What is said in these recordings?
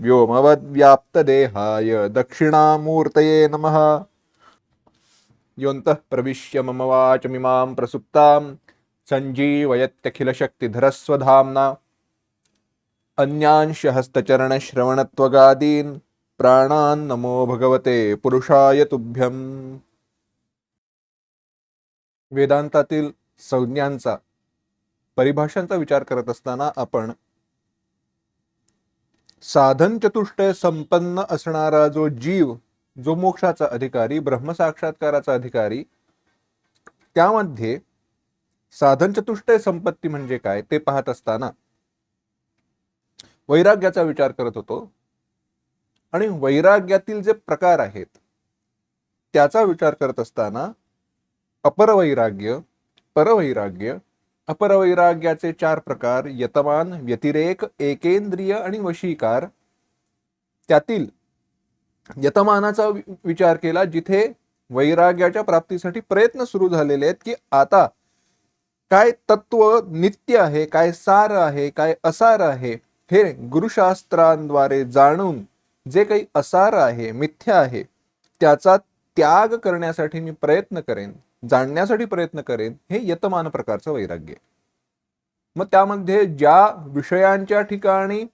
व्योमवद्व्याप्तदेहाय दक्षिणामूर्तये नमः। योऽन्तः प्रविश्य मम वाचमिमां प्रसुप्तां सञ्जीवयत्यखिलशक्तिधरस्वधाम्ना। अन्यांश हस्तचरणश्रवणत्वगादीन् प्राणान् नमो भगवते पुरुषाय तुभ्यम्। वेदांतातील संज्ञांचा परिभाषांचा विचार करत असताना आपण साधन चतुष्टय संपन्न असणारा जो जीव जो मोक्षाचा अधिकारी ब्रह्मसाक्षात्काराचा अधिकारी त्यामध्ये साधन चतुष्टय संपत्ती म्हणजे काय ते पाहत असताना वैराग्याचा विचार करत होतो. आणि वैराग्यातील जे प्रकार आहेत त्याचा विचार करत असताना अपरवैराग्य परवैराग्य अपरवैराग्याचे चार प्रकार यतमान व्यतिरेक एकेंद्रिय आणि वशीकार. त्यातील यतमानाचा विचार केला जिथे वैराग्याच्या प्राप्तीसाठी प्रयत्न सुरू झालेले आहेत की आता काय तत्व नित्य आहे काय सार आहे काय असार आहे हे गुरुशास्त्रांद्वारे जाणून जे काही असार आहे मिथ्या आहे त्याचा त्याग करण्यासाठी मी प्रयत्न करेन. जाणण्यासाठी प्रयत्न करेन हे यतमान प्रकारचं वैराग्य मग त्यामध्ये ज्या विषयांच्या ठिकाणी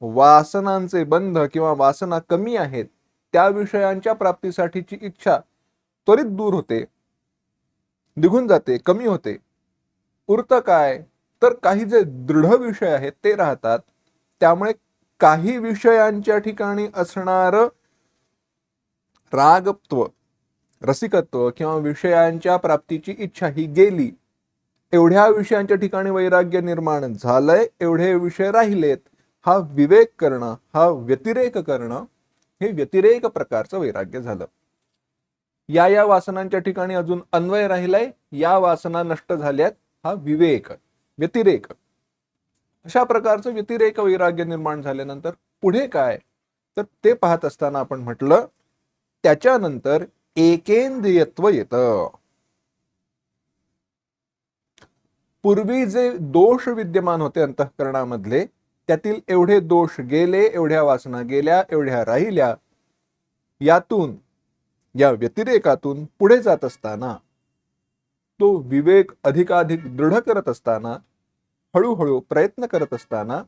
वासनांचे बंध किंवा वासना कमी आहेत त्या विषयांच्या प्राप्तीसाठीची इच्छा त्वरित दूर होते निघून जाते कमी होते. उरतं काय? तर काही जे दृढ विषय आहेत ते राहतात. त्यामुळे काही विषयांच्या ठिकाणी असणार रागत्व रसिकत्व किंवा विषयांच्या प्राप्तीची इच्छा ही गेली. एवढ्या विषयांच्या ठिकाणी वैराग्य निर्माण झालंय एवढे विषय राहिलेत हा विवेक करणं हा व्यतिरेक करणं हे व्यतिरेक प्रकारचं वैराग्य झालं. या या वासनांच्या ठिकाणी अजून अन्वय राहिलाय या वासना नष्ट झाल्यात हा विवेक व्यतिरेक. अशा प्रकारचं व्यतिरेक वैराग्य निर्माण झाल्यानंतर पुढे काय? तर ते पाहत असताना आपण म्हटलं त्याच्यानंतर एकेंद्रियत्व येतं. पूर्वी जे दोष विद्यमान होते अंतःकरणामधले त्यातील एवढे दोष गेले एवढ्या वासना गेल्या एवढ्या राहिल्या यातून या व्यतिरेकातून पुढे जात असताना तो विवेक अधिकाधिक दृढ करत असताना हळूहळू प्रयत्न करत असताना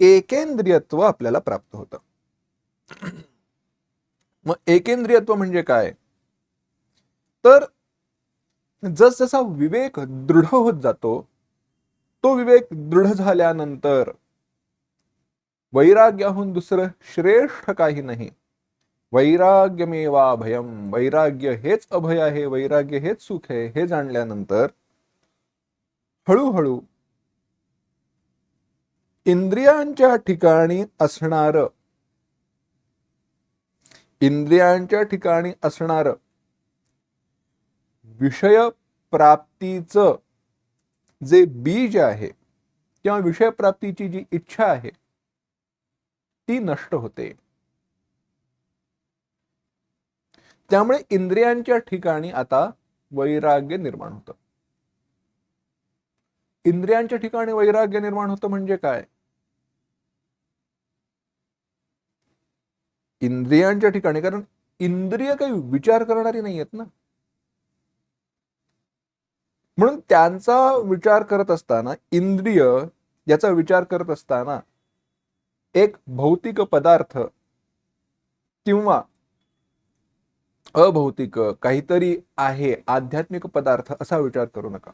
एकेंद्रियत्व आपल्याला प्राप्त होतं. मग एकेंद्रियत्व म्हणजे काय? तर जसजसा विवेक दृढ होत जातो तो विवेक दृढ झाल्यानंतर वैराग्याहून दुसरं श्रेष्ठ काही नाही. वैराग्यमेवा भयम वैराग्य हेच अभय आहे वैराग्य हेच सुख आहे हे जाणल्यानंतर हळूहळू इंद्रियांच्या ठिकाणी असणार इंद्रियांच्या ठिकाणी असणार विषय प्राप्तीचं जे बीज आहे किंवा विषय प्राप्तीची जी इच्छा आहे ती नष्ट होते. त्यामुळे इंद्रियांच्या ठिकाणी आता वैराग्य निर्माण होतं. इंद्रियांच्या ठिकाणी वैराग्य निर्माण होतं म्हणजे काय? इंद्रियांच्या ठिकाणी कारण इंद्रिय काही विचार करणारी नाही आहेत ना. म्हणून त्यांचा विचार करत असताना इंद्रिय याचा विचार करत असताना एक भौतिक पदार्थ किंवा अभौतिक काहीतरी आहे आध्यात्मिक पदार्थ असा विचार करू नका.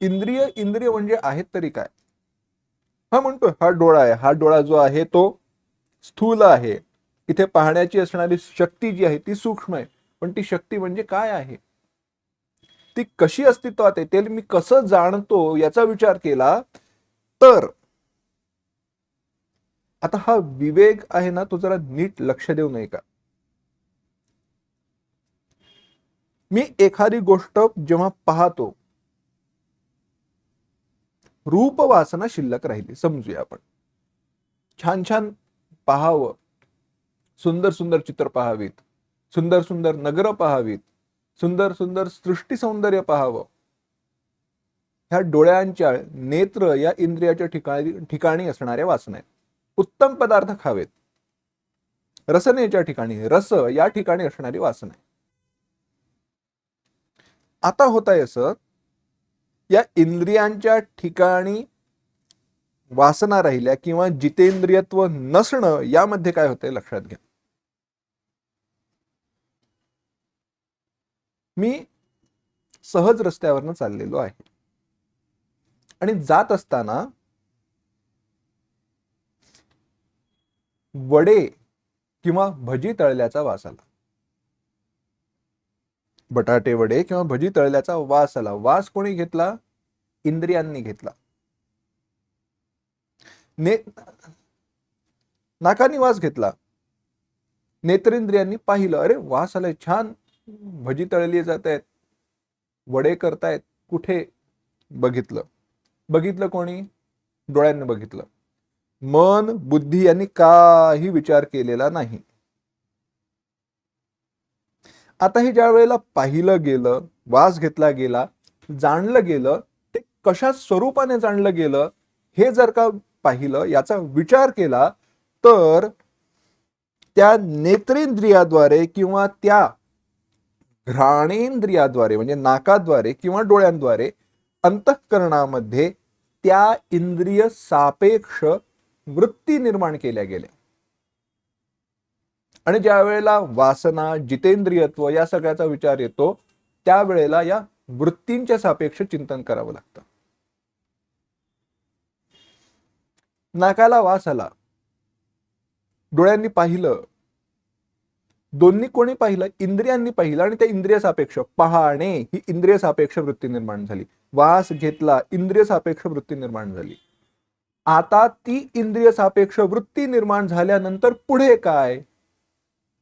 इंद्रिय इंद्रिय म्हणजे आहेत तरी काय? हा म्हणतो हा डोळा आहे हा डोळा जो आहे तो स्थूल आहे. इथे पाहण्याची असणारी शक्ती जी आहे ती सूक्ष्म आहे. पण ती शक्ती म्हणजे काय आहे? ती कशी अस्तित्वात आहे ते मी कसं जाणतो याचा विचार केला तर आता हा विवेक आहे ना तो जरा नीट लक्ष देऊ नये का? मी एखादी गोष्ट जेव्हा पाहतो रूप वासना शिल्लक राहिली समजूया आपण. छान छान पाहावं. सुंदर सुंदर चित्र पाहावीत. सुंदर सुंदर नगर पाहावीत. सुंदर सुंदर सृष्टी सौंदर्य पाहावं. ह्या डोळ्यांच्या नेत्र या इंद्रियाच्या ठिकाणी ठिकाणी असणाऱ्या वासना आहेत. उत्तम पदार्थ खावेत. रसनेच्या ठिकाणी रस या ठिकाणी असणारी वासना आहे आता होत आहे असं या इंद्रियांच्या ठिकाणी वासना राहिल्या किंवा जितेंद्रियत्व नसणं यामध्ये काय होतंय लक्षात घ्या. मी सहज रस्त्यावरनं चाललेलो आहे. आणि जात असताना वडे किंवा भजी तळल्याचा वास आला. बटाटे वडे किंवा भजी तळल्याचा वास आला. वास कोणी घेतला? इंद्रियांनी घेतला. ने नाकानी वास घेतला. नेत्रेंद्रियांनी पाहिलं अरे वास आलाय छान भजी तळली जात आहेत वडे करतायत कुठे? बघितलं. बघितलं कोणी? डोळ्यांनी बघितलं. मन बुद्धी यांनी काही विचार केलेला नाही. आता हे ज्या वेळेला पाहिलं गेलं वास घेतला गेला जाणलं गेलं ते कशा स्वरूपाने जाणलं गेलं हे जर का पाहिलं याचा विचार केला तर त्या नेत्रेंद्रियाद्वारे किंवा त्या घ्राणेंद्रियाद्वारे म्हणजे नाकाद्वारे किंवा डोळ्यांद्वारे अंतःकरणामध्ये त्या इंद्रिय सापेक्ष वृत्ती निर्माण केल्या गेल्या. आणि ज्या वेळेला वासना जितेंद्रियत्व या सगळ्याचा विचार येतो त्यावेळेला या वृत्तींच्या सापेक्ष चिंतन करावं लागतं. नाकाला वास आला. डोळ्यांनी पाहिलं. दोन्ही कोणी पाहिलं? इंद्रियांनी पाहिलं आणि त्या इंद्रिय सापेक्ष. पाहणे ही इंद्रिय सापेक्ष वृत्ती निर्माण झाली. वास घेतला इंद्रिय सापेक्ष वृत्ती निर्माण झाली. आता ती इंद्रिय सापेक्ष वृत्ती निर्माण झाल्यानंतर पुढे काय?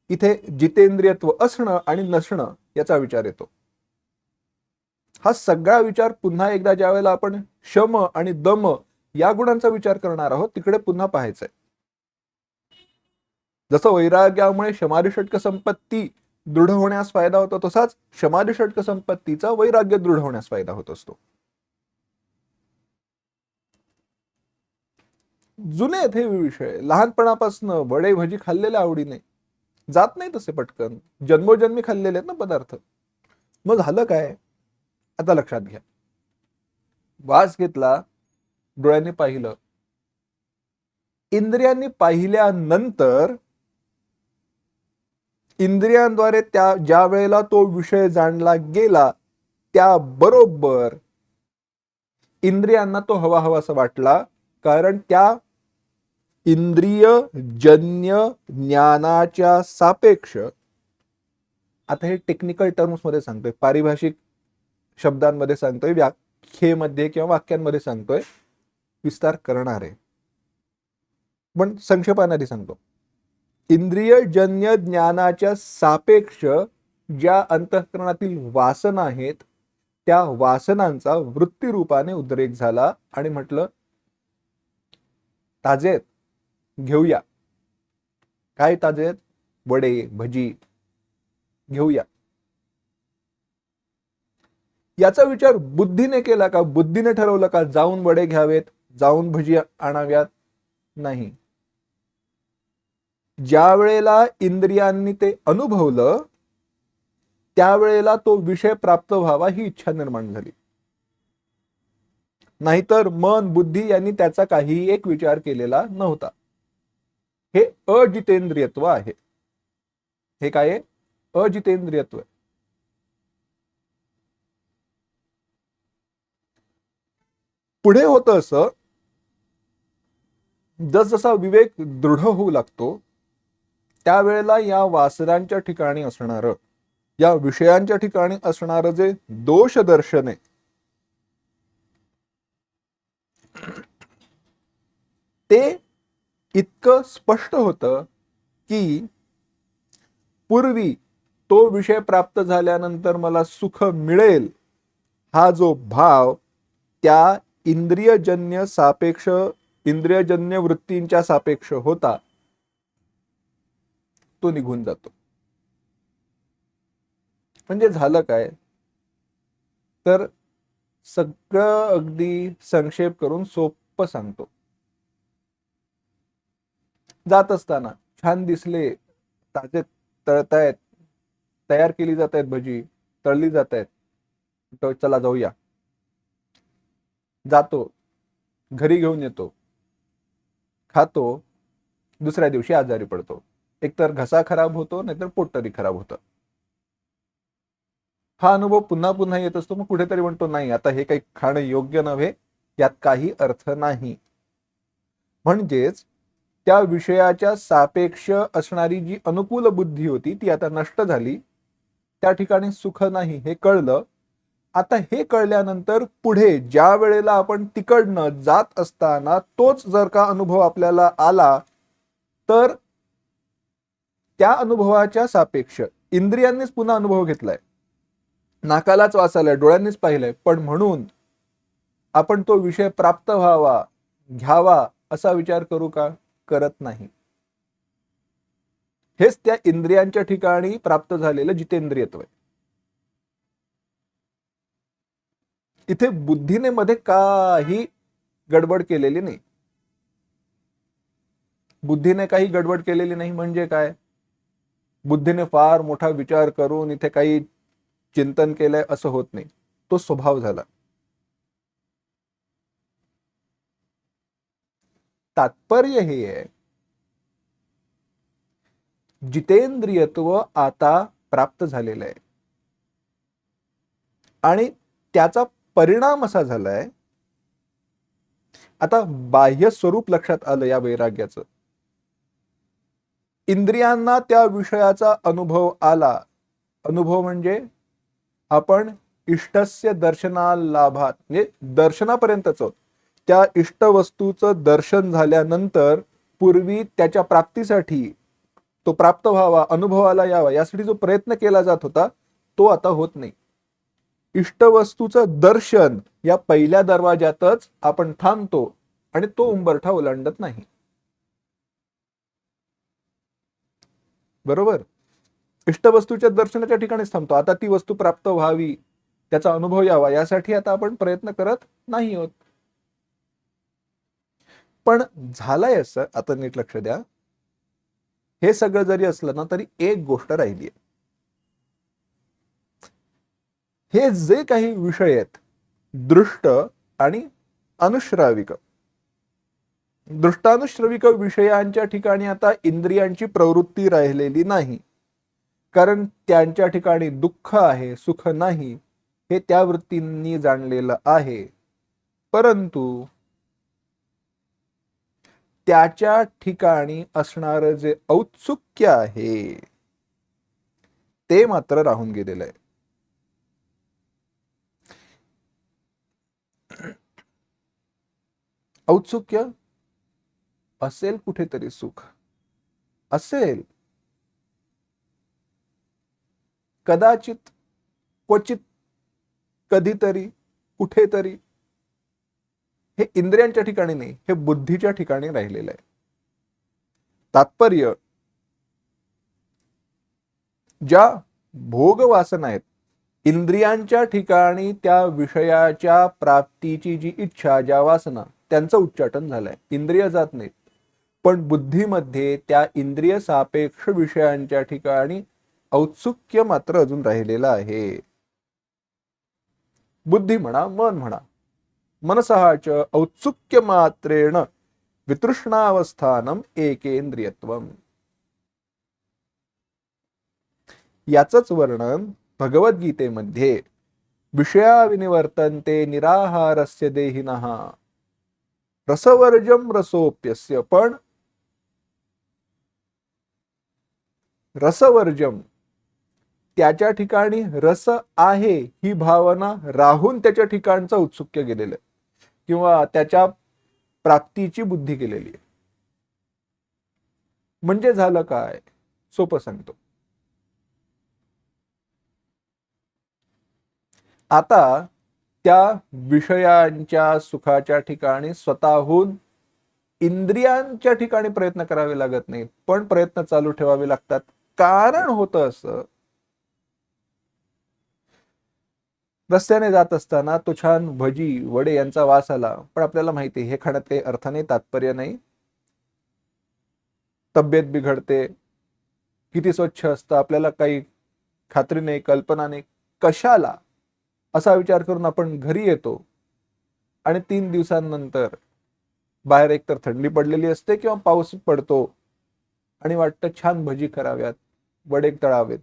इथे जितेंद्रियत्व असणं आणि नसणं याचा विचार येतो. हा सगळा विचार पुन्हा एकदा ज्या वेळेला आपण शम आणि दम या गुणांचा विचार करणार आहोत. तिकडे पुन्हा पाहायचंय. जसं वैराग्यामुळे शमारी षटक संपत्ती दृढ होण्यास फायदा होतो तसाच शमारी षटक संपत्तीचा वैराग्य दृढ होण्यास फायदा होत असतो. जुने आहेत हे विषय. लहानपणापासून वडे भजी खाल्लेल्या आवडीने. जात नाही तसे पटकन. जन्मोजन्मी खाल्लेले आहेत ना पदार्थ. मग झालं काय? आता लक्षात घ्या. वास घेतला डोळ्यांनी पाहिलं. इंद्रियांनी पाहिल्यानंतर इंद्रियांद्वारे त्या ज्या वेळेला तो विषय जाणला गेला त्याबरोबर इंद्रियांना तो हवा हवासा वाटला. कारण त्या इंद्रिय जन्य ज्ञानाच्या सापेक्ष आता हे टेक्निकल टर्म्समध्ये सांगतोय पारिभाषिक शब्दांमध्ये सांगतोय व्याख्येमध्ये किंवा वाक्यांमध्ये सांगतोय. विस्तार करणार. आहे पण संक्षेपाने सांगतो. इंद्रियजन्य ज्ञानाच्या सापेक्ष ज्या अंतःकरणातील वासना आहेत त्या वासनांचा वृत्ती रूपाने उद्रेक झाला आणि म्हटलं ताजेत घेऊया. काय ताजेत वडे भजी घेऊया. याचा विचार बुद्धीने केला का? बुद्धीने ठरवलं का जाऊन वडे घ्यावेत? जाऊन भजी आणाव्यात नाही. ज्या वेळेला इंद्रियांनी ते अनुभवलं त्यावेळेला तो विषय प्राप्त व्हावा ही इच्छा निर्माण झाली. नाहीतर मन बुद्धी यांनी त्याचा काहीही एक विचार केलेला नव्हता. हे अजितेंद्रियत्व आहे. हे काय आहे? अजितेंद्रियत्व आहे. पुढे होतं असं जसजसा विवेक दृढ होऊ लागतो त्यावेळेला या वासनांच्या ठिकाणी असणार या विषयांच्या ठिकाणी असणार जे दोष दर्शन आहे ते इतकं स्पष्ट होतं की पूर्वी तो विषय प्राप्त झाल्यानंतर मला सुख मिळेल हा जो भाव त्या इंद्रियजन्य सापेक्ष इंद्रियजन्य वृत्तींच्या सापेक्ष होता तो निघून जातो. म्हणजे झालं काय? तर सगळं अगदी संक्षेप करून सोपं सांगतो. जात असताना छान दिसले ताजे तळतायत तयार केली जात आहेत भजी तळली जात आहेत चला जाऊया. जातो घरी घेऊन येतो. खातो दुसऱ्या दिवशी आजारी पडतो. एकतर घसा खराब होतो नाहीतर पोट तरी खराब होतं. हा अनुभव पुन्हा पुन्हा येत असतो मग कुठेतरी म्हणतो नाही आता हे काही खाणं योग्य नव्हे यात काही अर्थ नाही. म्हणजेच त्या विषयाच्या सापेक्ष असणारी जी अनुकूल बुद्धी होती ती आता नष्ट झाली. त्या ठिकाणी सुख नाही हे कळलं. आता हे कळल्यानंतर पुढे ज्या वेळेला आपण तिकडनं जात असताना तोच जर का अनुभव आपल्याला आला तर त्या अनुभवाच्या सापेक्ष इंद्रियांनीच पुन्हा अनुभव घेतलाय. नाकालाच वास आलाय डोळ्यांनीच पाहिलंय पण म्हणून आपण तो विषय प्राप्त व्हावा घ्यावा असा विचार करू का? करत नाही. हेच त्या इंद्रियांच्या ठिकाणी प्राप्त झालेलं जितेंद्रियत्व आहे. इथे बुद्धीने मध्ये काही गडबड केलेली नाही. बुद्धीने काही गडबड केलेली नाही म्हणजे काय? बुद्धीने फार मोठा विचार करून इथे काही चिंतन केलंय असं होत नाही. तो स्वभाव झाला. तात्पर्य हे आहे जितेंद्रियत्व आता प्राप्त झालेलं आहे. आणि त्याचा परिणाम असा झालाय. आता बाह्य स्वरूप लक्षात आलं या वैराग्याचं. इंद्रियांना त्या विषयाचा अनुभव आला. अनुभव म्हणजे आपण इष्टस्य दर्शना लाभात म्हणजे दर्शनापर्यंतच त्या इष्ट वस्तूचं दर्शन झाल्यानंतर पूर्वी त्याच्या प्राप्तीसाठी तो प्राप्त व्हावा अनुभवाला यावा यासाठी जो प्रयत्न केला जात होता तो आता होत नाही. इष्टवस्तूचं दर्शन या पहिल्या दरवाज्यातच आपण थांबतो आणि तो उंबरठा ओलांडत नाही. बरोबर? इष्टवस्तूच्या दर्शनाच्या ठिकाणीच थांबतो. आता ती वस्तू प्राप्त व्हावी त्याचा अनुभव यावा यासाठी आता आपण प्रयत्न करत नाही होत पण झालंय असं आता नीट लक्ष द्या. हे सगळं जरी असलं ना तरी एक गोष्ट राहिली हे जे काही विषय आहेत दृष्ट आणि अनुश्राविक. दृष्टानुश्रविक विषयांच्या ठिकाणी आता इंद्रियांची प्रवृत्ती राहिलेली नाही. कारण त्यांच्या ठिकाणी दुःख आहे सुख नाही हे त्या वृत्तींनी जाणलेलं आहे. परंतु त्याच्या ठिकाणी असणार जे औत्सुक्य आहे ते मात्र राहून गेलेलं आहे. औत्सुक्य असेल कुठेतरी सुख. असेल. कदाचित क्वचित कधीतरी कुठेतरी. हे इंद्रियांच्या ठिकाणी नाही हे बुद्धीच्या ठिकाणी राहिलेलं आहे. तात्पर्य ज्या भोग वासना आहेत इंद्रियांच्या ठिकाणी त्या विषयाच्या प्राप्तीची जी इच्छा ज्या वासना त्यांचं उच्चाटन झालंय. इंद्रिय जात नाहीत. पण बुद्धीमध्ये त्या इंद्रिय सापेक्ष विषयांच्या ठिकाणी औत्सुक्य मात्र अजून राहिलेलं आहे. बुद्धी म्हणा मन म्हणा मनसहाच औत्सुक्य मात्रेण वितृष्णावस्थानम एकेंद्रियत्व याचंच वर्णन भगवद्गीतेमध्ये विषयाविनिवर्तन्ते निराहारस्य देहिनः. रसवर्जम रसोप्यस्य पण रसवर्जम त्याच्या ठिकाणी रस आहे ही भावना राहून त्याच्या ठिकाणचं उत्सुक्य गेलेलं आहे. किंवा त्याच्या प्राप्तीची बुद्धी केलेली आहे. म्हणजे झालं काय? सोपं सांगतो. आता त्या विषयांच्या सुखाच्या ठिकाणी स्वतःहून इंद्रियांच्या ठिकाणी प्रयत्न करावे लागत नाहीत पण प्रयत्न चालू ठेवावे लागतात. कारण होतं असं रस्त्याने जात असताना तो छान भजी वडे यांचा वास आला पण आपल्याला माहिती हे खाण्यात काही अर्थ नाही तात्पर्य नाही. तब्येत बिघडते किती स्वच्छ असतं आपल्याला काही खात्री नाही कल्पना नाही कशाला? असा विचार करून आपण घरी येतो आणि तीन दिवसांनंतर बाहेर एकतर थंडी पडलेली असते किंवा पाऊस पडतो आणि वाटतं छान भजी कराव्यात वडे तळावेत.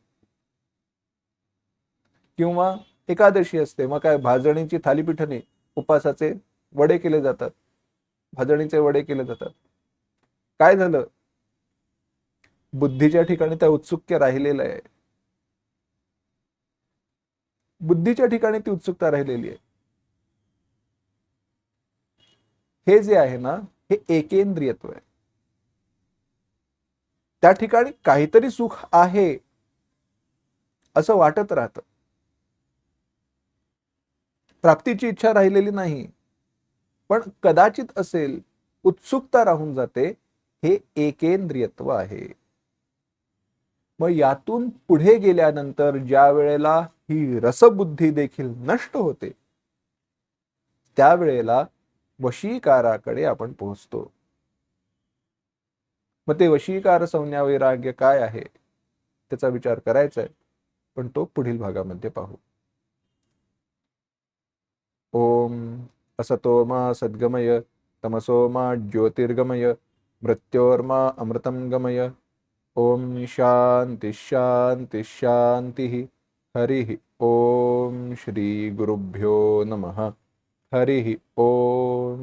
किंवा एकादशी असते मग काय भाजणीची थालीपीठने उपासाचे वडे केले जातात. भाजणीचे वडे केले जातात. काय झालं? बुद्धीच्या ठिकाणी त्या उत्सुक्य राहिलेलं आहे. बुद्धीच्या ठिकाणी ती उत्सुकता राहिलेली आहे. हे जे आहे ना हे एकेंद्रियत्व आहे. त्या ठिकाणी काहीतरी सुख आहे असं वाटत राहतं. प्राप्तीची इच्छा राहिलेली नाही पण कदाचित असेल उत्सुकता राहून जाते हे एकेंद्रियत्व आहे. मग यातून पुढे गेल्यानंतर ज्या वेळेला ही रसबुद्धी देखील नष्ट होते त्यावेळेला वशीकाराकडे आपण पोहोचतो. मग ते वशीकार संज्ञा वैराग्य काय आहे? त्याचा विचार करायचा आहे पण तो पुढील भागामध्ये पाहू. ओम असतो मा सद्गमय तमसो मा ज्योतिर्गमय मृत्योर्मा अमृतम गमय ओम शान्ति शांती शांती हरि ओम श्री गुरुभ्यो नमः। हरि ओम।